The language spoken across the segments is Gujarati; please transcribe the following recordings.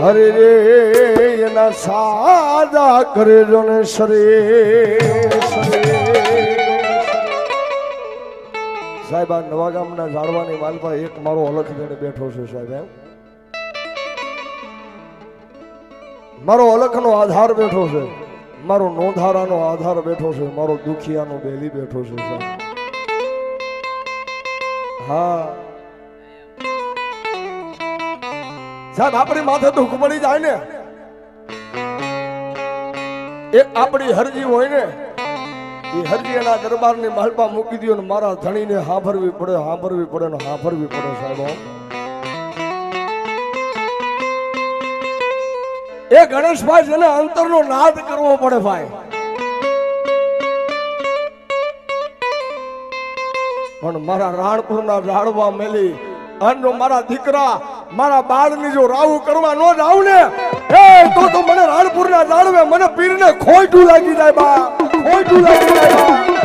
હરે રે, એના સાદા કરેલો ને સરે સાહેબ, આ નવા ગામના ઝાડવાની માલપા એક મારો અલખ લઈને બેઠો છે સાહેબ, એમ? મારો અલખનો આધાર બેઠો છે. મારો નોંધારાનો આધાર બેઠો છે. મારો દુખિયાનો બેલી બેઠો છે સાહેબ. હા સાહેબ આપણી માથે દુઃખ પડી જાય ને, એ આપણી હરજી હોય ને, એ હરજી એના દરબારની માલપા મૂકી દો ને મારા ધણીને હાંભરવી પડે હાંભરવી પડે ને હાંભરવી પડે સાહેબ એ ગણેશભાઈ જેને અંતરનો નાદ કરવો પડે ભાઈ. પણ મારા રાણપુરના રાડવા મેલી અને મારા દીકરા મારા બાળની જો રાવું કરવા ન જાવ ને એ તો તો મને રાણપુરના ઝાડવે મને પીરને ખોઈટું લાગી જાય બા ખોઈટું લાગી જાય બા.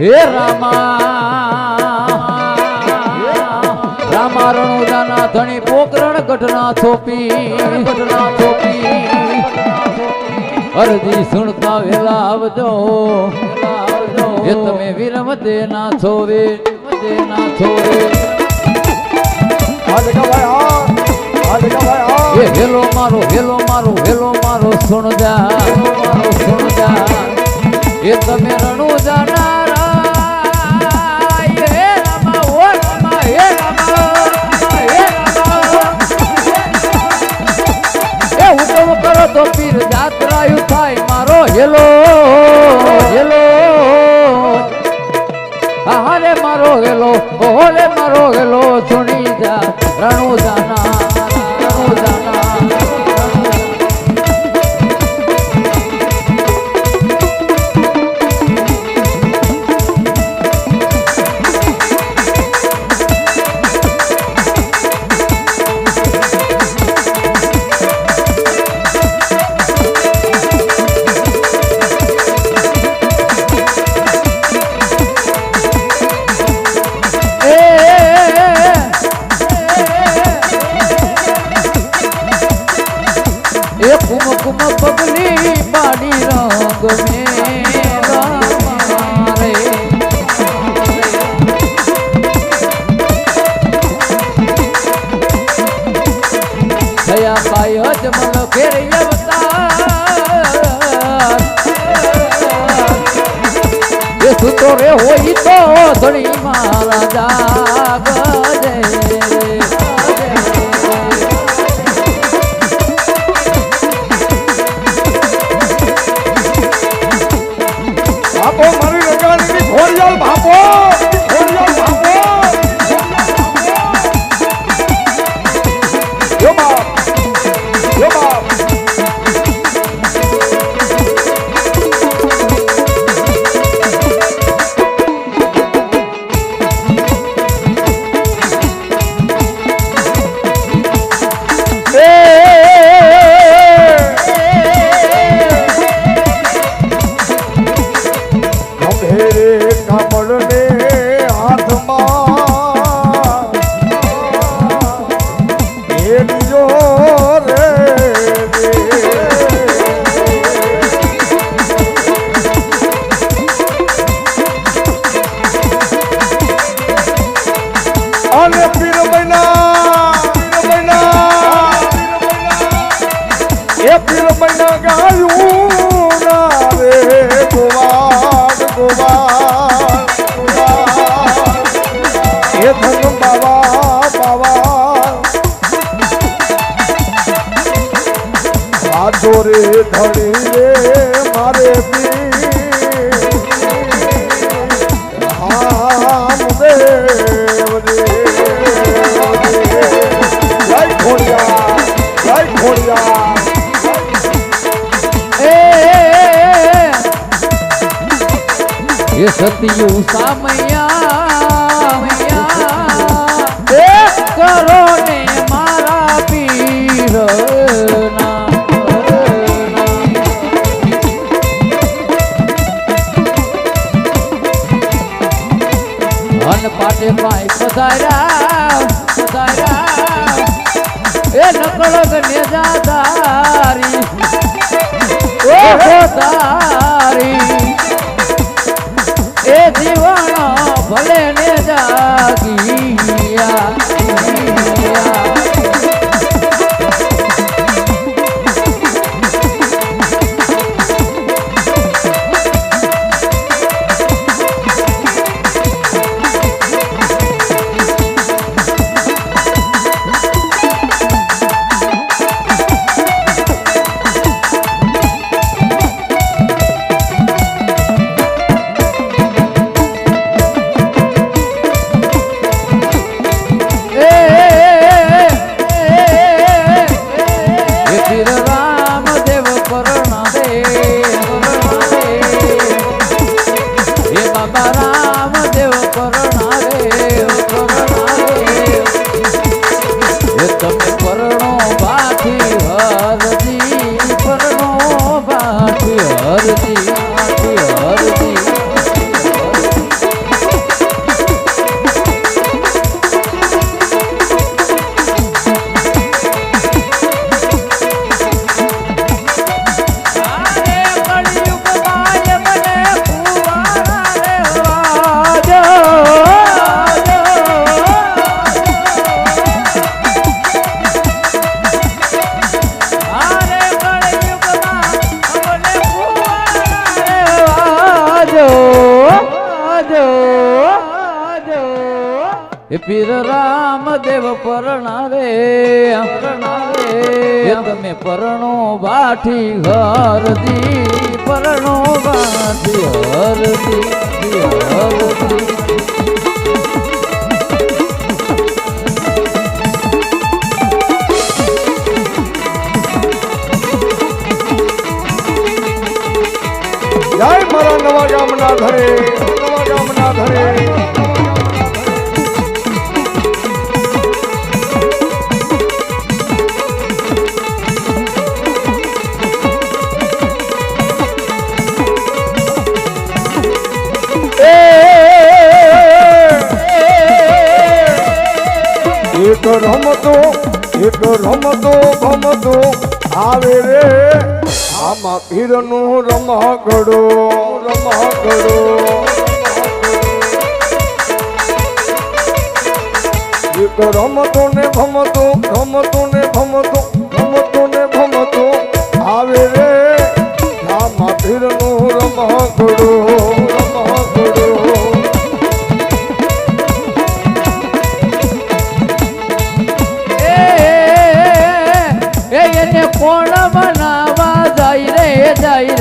હે રામા. રામા રણુદાના ધણી પોકરણ ગઢના થોપી. ગઢના થોપી અરજી સુણતા વેલા આવજો. એ તમે વિરમ દેના છોરે દેના છોરે એ હેલો મારો હેલો મારો હેલો મારો સુણ જા હેલો મારો સુણ જા એ તમે રણુ હેલો હેલો. હારે મારો હેલો ઓલે મારો હેલો સુણી જા રણુ જાના હોય તો ધણી મહારાજા જાગજે. રામદેવ જય ખોડિયા જય ખોડિયા એ એ સતિયું સામૈયા અન ભાઈ પધાર્યા પધાર્યા એ નકળગ નેજાદારી ઓ પોતારી એ જીવણ ભલે ને જાગીયા. તમે પરણો બાઠી હરદી, પરણો બાઠી હરદી હરદી. જય મારા નવા ગામના ધરે નવા ગામના ઘરે. રમતો એક રમતો ભમતો આવે રે. આમાં પીરનું રમકડો રમકડો એક રમતો ને ભમતો રમતો ને ભમતો રમતો ને ભમતો આવે રે. આમાં પીરનું રમકડો જાય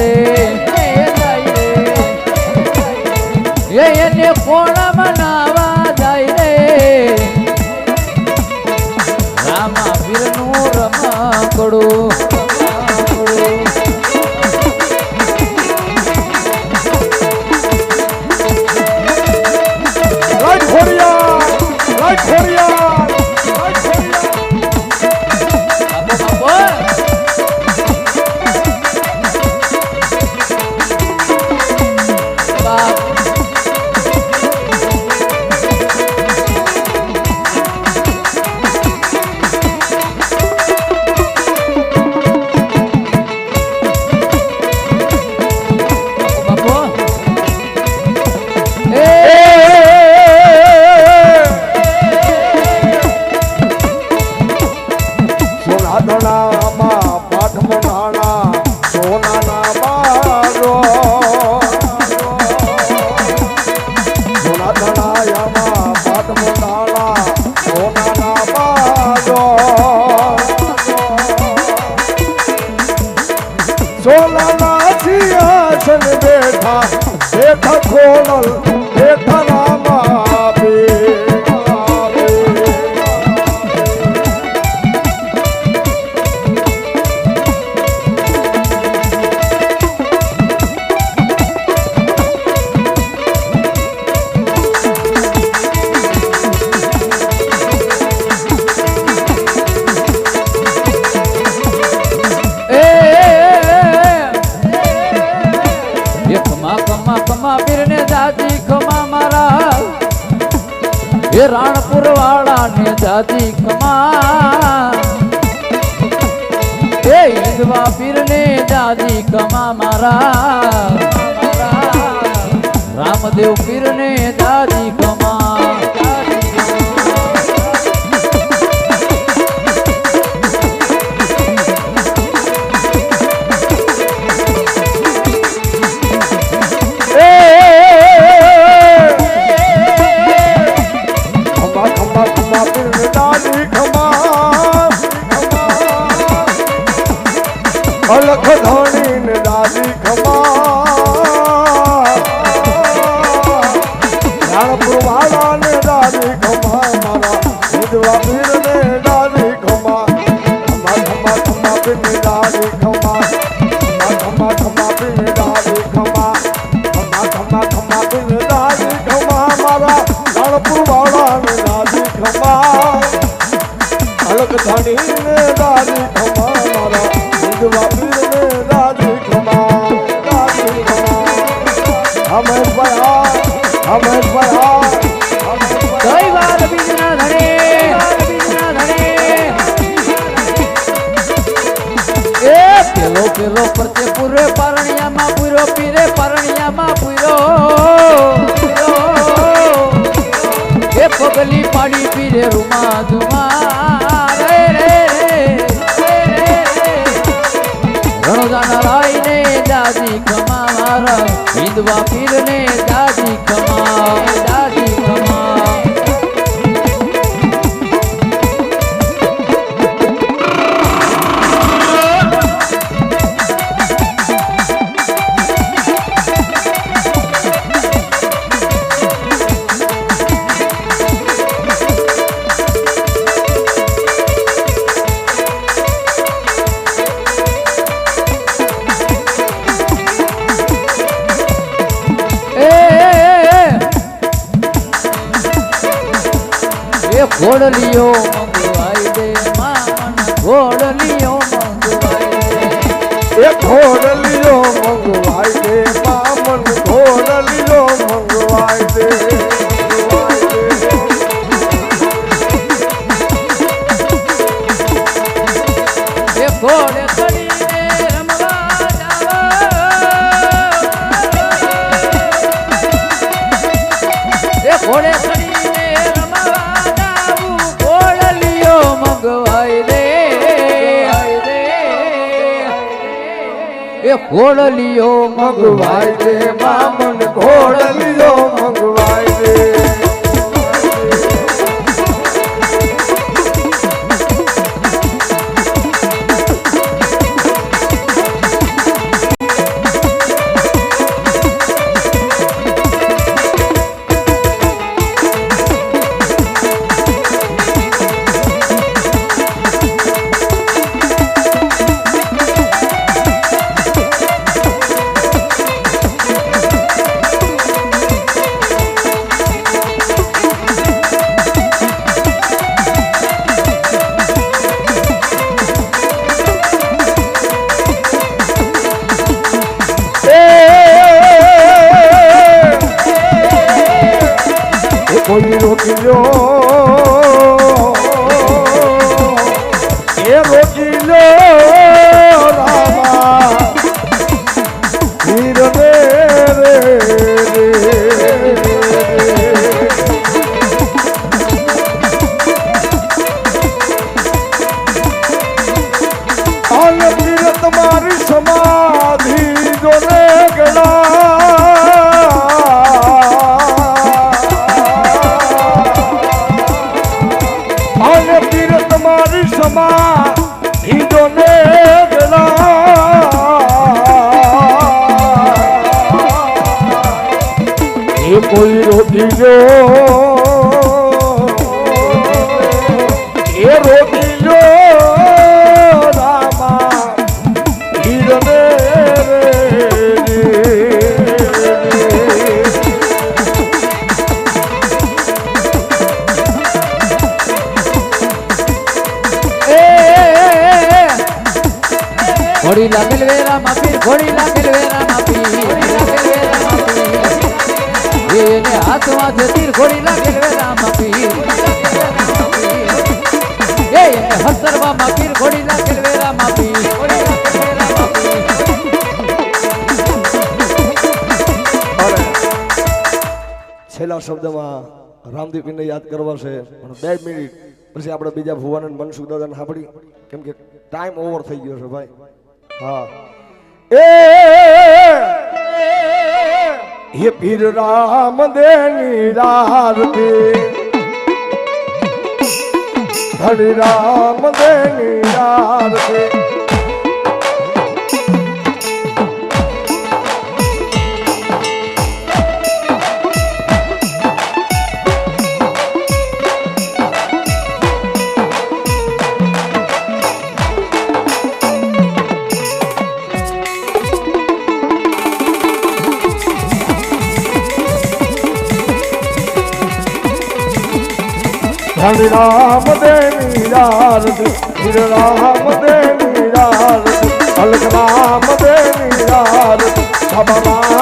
મારા. રામદેવ પીરને દાદી કમા ખમા ખમા ખમા બિન ડાળી ખમા. પેલો પેલો પરતે પૂરે પારણિયામાં પૂરો, પીરે પારણિયામાં પૂરો. એ પગલી પાડી પીરે રૂમા ધુમા રે રે રણોદાના રાય ને દાદી કમા મારા હિંદવા પીર ને દાદી કમા ઘોડલીઓ મંગવાઈ દે મામણ ઘોડલીઓ મંગવાઈ દે. એ ઘોડલી ઘોડલિયો મગવાય છે બામણ ઘોડલિયો ઘોડી લાગેલ વેરા માપી ઘોડી લાગેલ વેરા માપી એને હાથમાં જતી ઘોડી લાગેલ વેરા માપી એને હસરવા માપી ઘોડી લાગેલ વેરા અને છેલ્લા શબ્દમાં રામદીપીને યાદ કરવા છે, પણ બે મિનિટ. પછી આપણે બીજા ભુવાનંદ મનસુખ દાદાને સાંભળી. કેમ કે ટાઈમ ઓવર થઈ ગયો છે ભાઈ. હા. એ હે પીર રામ દેની રારતી હરિ રામ દેની રારતી હરિ રામ દેવી રારદ હરિ રામ દેવી રારદ અલગ રામ દેવી રારદ ભગવાન